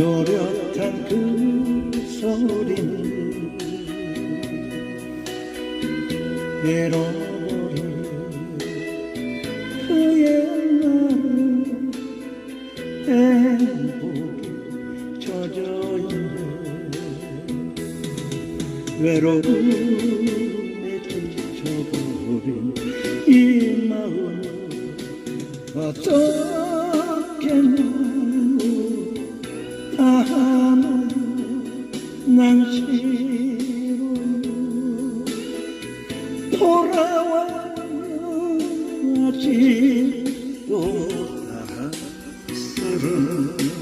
또렷한 그 소리는 잃어버린 그의 마음 행복에 젖어있네 외로움에 지쳐버린 이 어떻게 하나 난 싫어 돌아와야지 또 사랑스러운